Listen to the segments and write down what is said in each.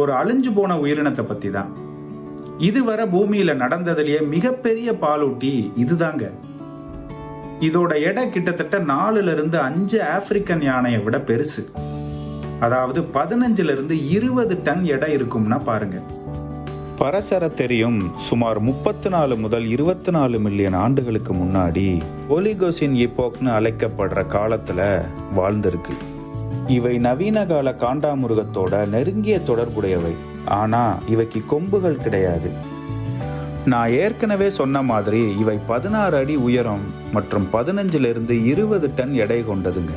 ஒரு அழிஞ்சு போன உயிரினத்தை பத்தி தான் இதுவரை பூமியில நடந்ததுலயே மிகப்பெரிய பாலூட்டி இதுதாங்க. இதோட எடை கிட்டத்தட்ட நாலுல இருந்து அஞ்சு ஆப்பிரிக்கன் யானையை விட பெருசு. அதாவது பதினஞ்சுல இருந்து இருபது டன் எடை இருக்கும்னா பாருங்க. பரசர தெரியும் சுமார் முப்பத்தி நாலு முதல் இருபத்தி நாலு மில்லியன் ஆண்டுகளுக்கு முன்னாடி ஒலிகோசின் இப்போக்னு அழைக்கப்படுற காலத்துல வாழ்ந்திருக்கு. இவை நவீன கால காண்டாமிருகத்தோட நெருங்கிய தொடர்புடையவை. ஆனா இவைக்கு கொம்புகள் கிடையாது. நான் ஏற்கனவே சொன்ன மாதிரி இவை பதினாறு அடி உயரம் மற்றும் பதினஞ்சிலிருந்து இருபது டன் எடை கொண்டதுங்க.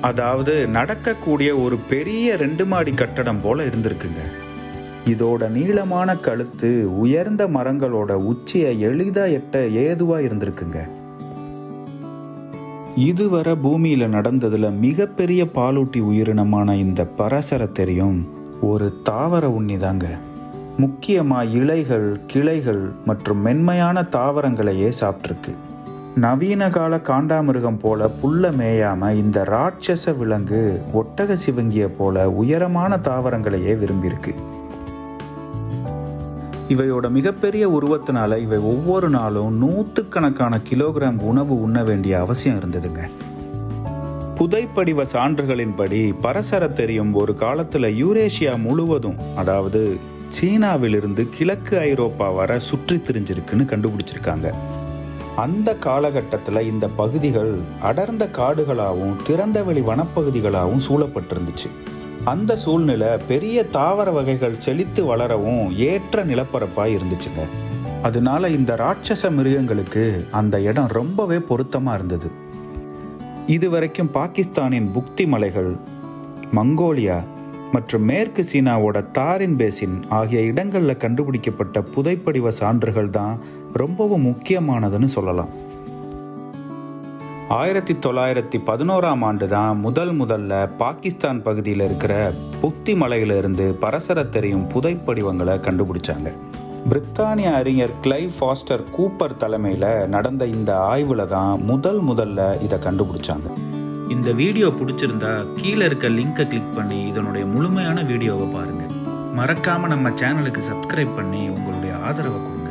அதாவது நடக்கக்கூடிய ஒரு பெரிய ரெண்டு மாடி கட்டடம் போல இருந்திருக்குங்க. இதோட நீளமான கழுத்து உயர்ந்த மரங்களோட உச்சியை எளிதாக எட்ட ஏதுவாக இருந்திருக்குங்க. இதுவரை பூமியில நடந்ததுல மிகப்பெரிய பாலூட்டி உயிரினமான இந்த பரசர தெரியும். ஒரு தாவர உண்ணிதாங்க முக்கியமா இலைகள் கிளைகள் மற்றும் மென்மையான தாவரங்களையே சாப்பிட்ருக்கு நவீன கால காண்டாமிருகம் போல புல்ல மேயாம இந்த ராட்சச விலங்கு ஒட்டக சிவங்கிய போல உயரமான தாவரங்களையே விரும்பியிருக்கு. இவையோட மிகப்பெரிய உருவத்தினால இவை ஒவ்வொரு நாளும் நூற்றுக்கணக்கான கிலோகிராம் உணவு உண்ண வேண்டிய அவசியம் இருந்ததுங்க. புதைப்படிவ சான்றுகளின்படி பரசர தெரியும் ஒரு காலத்தில் யூரேஷியா முழுவதும் அதாவது சீனாவிலிருந்து கிழக்கு ஐரோப்பா வர சுற்றி திரிஞ்சிருக்குன்னு கண்டுபிடிச்சிருக்காங்க. அந்த காலகட்டத்தில் இந்த பகுதிகள் அடர்ந்த காடுகளாகவும் திறந்தவெளி வனப்பகுதிகளாகவும் சூழப்பட்டிருந்துச்சு. அந்த சூழ்நிலை பெரிய தாவர வகைகள் செழித்து வளரவும் ஏற்ற நிலப்பரப்பாக இருந்துச்சுங்க. அதனால இந்த ராட்சச மிருகங்களுக்கு அந்த இடம் ரொம்பவே பொருத்தமாக இருந்தது. இதுவரைக்கும் பாகிஸ்தானின் புக்தி மலைகள் மங்கோலியா மற்றும் மேற்கு சீனாவோட தாரின் பேசின் ஆகிய இடங்களில் கண்டுபிடிக்கப்பட்ட புதைப்படிவ சான்றுகள் தான் ரொம்பவும் முக்கியமானதுன்னு சொல்லலாம். ஆயிரத்தி தொள்ளாயிரத்தி பதினோராம் ஆண்டு தான் முதல் முதல்ல பாகிஸ்தான் பகுதியில் இருக்கிற புக்தி மலையிலிருந்து பரசர தெரியும் புதைப்படிவங்களை கண்டுபிடிச்சாங்க. பிரித்தானிய அறிஞர் கிளைவ் ஃபாஸ்டர் கூப்பர் தலைமையில் நடந்த இந்த ஆய்வில் தான் முதல் முதல்ல இதை கண்டுபிடிச்சாங்க. இந்த வீடியோ பிடிச்சிருந்தா கீழே இருக்க லிங்கை கிளிக் பண்ணி இதனுடைய முழுமையான வீடியோவை பாருங்கள் மறக்காமல் நம்ம சேனலுக்கு சப்ஸ்கிரைப் பண்ணி உங்களுடைய ஆதரவை கொடுங்க.